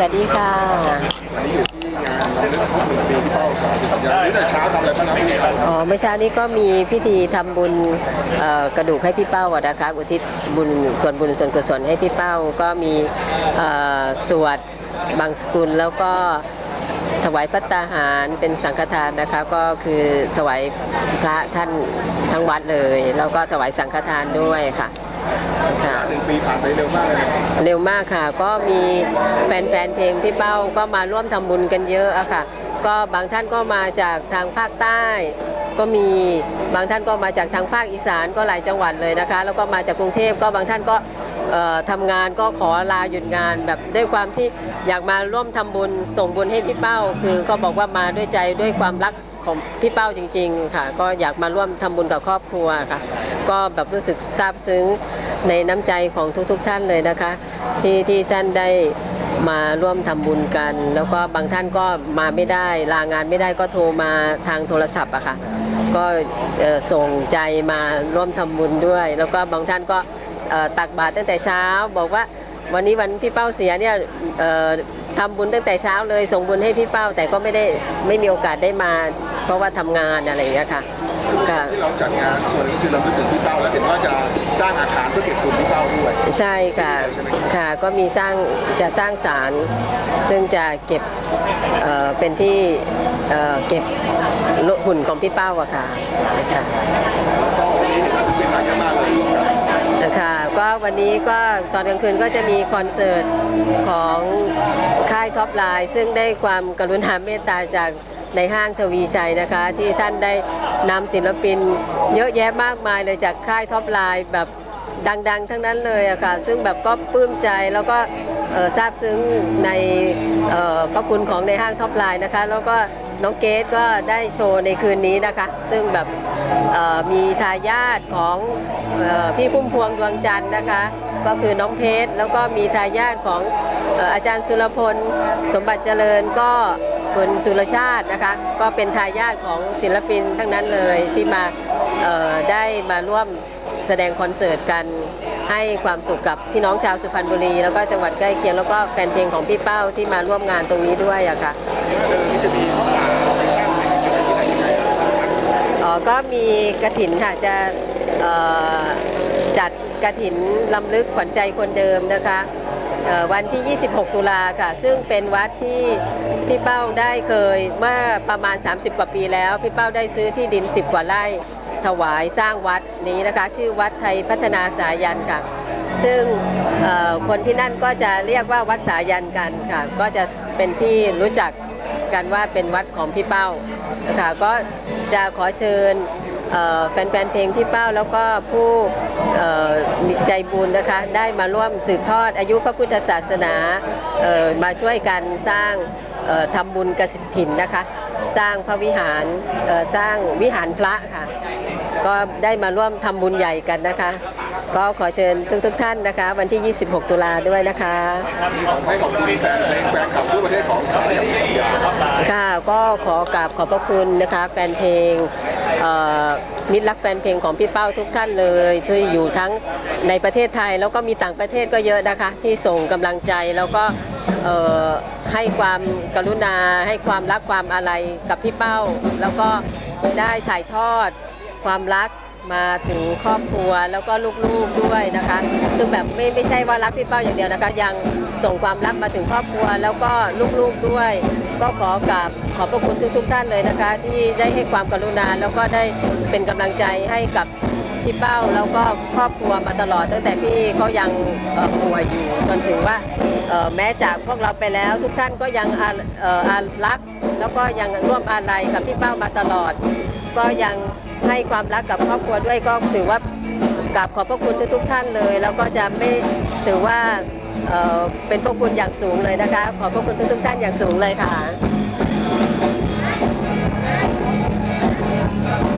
วัสดีค่ะ วันนี้อยู่ที่งานเราเรื่องของปีที่เป้าสามสิบกันยายนนี้แต่เช้าทำอะไรบ้างครับอ๋อ เมื่อเช้านี้ก็มีพิธีทำบุญเอ่อกระดูกให้พี่เป้าอะนะคะ อุทิศบุญส่วนบุญส่วนกุศลให้พี่เป้า ก็มีเอ่อสวดบางสกุลแล้วก็ถวายพัตตาหารเป็นสังฆทานนะคะ ก็คือถวายพระท่านทั้งวัดเลย แล้วก็ถวายสังฆทานด้วยค่ะ ค่ะหนึ่งปีผ่านไปเร็วมากเลยนะเร็วมากค่ะ ก็มีแฟนๆเพลงพี่เป้าก็มาร่วมทำบุญกันเยอะอะค่ะ ก็บางท่านก็มาจากทางภาคใต้ ก็มีบางท่านก็มาจากทางภาคอีสานก็หลายจังหวัดเลยนะคะ แล้วก็มาจากกรุงเทพก็บางท่านก็เอ่อทำงานก็ขอลาหยุดงานแบบด้วยความที่อยากมาร่วมทำบุญส่งบุญให้พี่เป้า คือก็บอกว่ามาด้วยใจด้วยความรัก ของพี่เป้าจริง ๆ ค่ะ ก็อยากมาร่วมทำบุญกับครอบครัวค่ะ ก็แบบรู้สึกซาบซึ้งในน้ำใจของทุกๆทท่านเลยนะคะ ที่ที่ท่านได้มาร่วมทำบุญกัน แล้วก็บางท่านก็มาไม่ได้ลางานไม่ได้ก็โทรมาทางโทรศัพท์อะค่ะ ก็ส่งใจมาร่วมทำบุญด้วย แล้วก็บางท่านก็ตักบาตรตั้งแต่เช้า บอกว่าวันนี้วันพี่เป้าเสียเนี่ย ทำบุญตั้งแต่เช้าเลย ส่งบุญให้พี่เป้า แต่ก็ไม่ได้ไม่มีโอกาสได้มา เพราะว่าทำงานอะไรอย่างเงี้ยค่ะค่ะ ที่เราจัดงานส่วนหนึงคือเราคิดถึงพี่เป้าแล้วเห็นว่าจะสร้างอาคารเพื่อเก็บทุนพี่เป้าด้วย ใช่ค่ะ ค่ะ ก็มีสร้าง จะสร้างศาล ซึ่งจะเก็บเอ่อเป็นที่เอ่อเก็บหุ่นของพี่เป้าอะค่ะค่ะก็วันนี้เห็นว่าเป็นหลายเยอะมากเลย ค่ะก็วันนี้ก็ตอนกลางคืนก็จะมีคอนเสิร์ตของค่ายท็อปไลน์ซึ่งได้ความกรุณาเมตตาจากในห้างทวีชัยนะคะ ที่ท่านได้นำศิลปินเยอะแยะมากมายเลยจากค่ายท็อปไลน์แบบ ดัง ๆ ทั้งนั้นเลยอะค่ะซึ่งแบบก็ปลื้มใจแล้วก็ซาบซึ้งในพระคุณของในห้างท็อปไลน์นะคะ แล้วก็น้องเกดก็ได้โชว์ในคืนนี้นะคะ ซึ่งแบบมีทายาทของออพี่พุ่มพวงดวงจันทร์นะคะ ก็คือน้องเพชรแล้วก็มีทายาทของอออาจารย์สุรพล สมบัติเจริญก็คุณสุรชาตินะคะ ก็เป็นทายาทของศิลปินทั้งนั้นเลยที่มาได้มาร่วม แสดงคอนเสิร์ตกันให้ความสุขกับพี่น้องชาวสุพรรณบุรี แล้วก็จังหวัดใกล้เคียงแล้วก็แฟนเพลงของพี่เป้าที่มาร่วมงานตรงนี้ด้วยอะค่ะอ๋อก็มีกระถินค่ะจะจัดกระถินลำลึกขวัญใจคนเดิมนะคะวันที่ 26 ตุลาค่ะ ซึ่งเป็นวัดที่พี่เป้าได้เคยเมื่อประมาณ 30 กว่าปีแล้ว พี่เป้าได้ซื้อที่ดิน 10 กว่าไร่ ถวายสร้างวัดนี้นะคะ ชื่อวัดไทยพัฒนาสายันค่ะ ซึ่งคนที่นั่นก็จะเรียกว่าวัดสายันกันค่ะ ก็จะเป็นที่รู้จักกันว่าเป็นวัดของพี่เป้านะคะก็จะขอเชิญแฟนๆเพลงพี่เป้าแล้วก็ผู้มีใจบุญนะคะ ได้มาร่วมสืบทอดอายุพระพุทธศาสนามาช่วยกันสร้าง ทำบุญกสิถินนะคะ สร้างพระวิหารเอ่อสร้างวิหารพระค่ะ ก็ได้มาร่วมทำบุญใหญ่กันนะคะ ก็ขอเชิญทุกๆท่านนะคะ วันที่ 26 ตุลาด้วยนะคะมีของให้ขอบคุณแฟนเพลงแฟนคลับทั่วประเทศของสายสัญญาค่ะก็ขอกราบขอบพระคุณนะคะแฟนเพลงเอ่อมิตรรักแฟนเพลงของพี่เป้าทุกท่านเลยที่อยู่ทั้งในประเทศไทยแล้วก็มีต่างประเทศก็เยอะนะคะ ที่ส่งกำลังใจแล้วก็เอ่อ ให้ความกรุณา ให้ความรักความอะไรกับพี่เป้า แล้วก็ได้ถ่ายทอดความรักมาถึงครอบครัวแล้วก็ลูกๆด้วยนะคะ ซึ่งแบบไม่ไม่ใช่ว่ารักพี่เป้าอย่างเดียวนะคะ ยังส่งความรักมาถึงครอบครัวแล้วก็ลูกๆด้วย ก็ขอกราบขอบพระคุณทุกๆท่านเลยนะคะ ที่ได้ให้ความกรุณาแล้วก็ได้เป็นกำลังใจให้กับ พี่เป้าแล้วก็ครอบครัวมาตลอด ตั้งแต่พี่เขายังป่วยอยู่จนถึงว่าแม้จากพวกเราไปแล้ว ทุกท่านก็ยังอารักแล้วก็ยังร่วมอาลัยกับพี่เป้ามาตลอด ก็ยังให้ความรักกับครอบครัวด้วยก็ถือว่ากราบขอบพระคุณทุกๆท่านเลย แล้วก็จะไม่ถือว่าเเป็นพระคุณอย่างสูงเลยนะคะ ขอบพระคุณทุกๆท่านอย่างสูงเลยค่ะ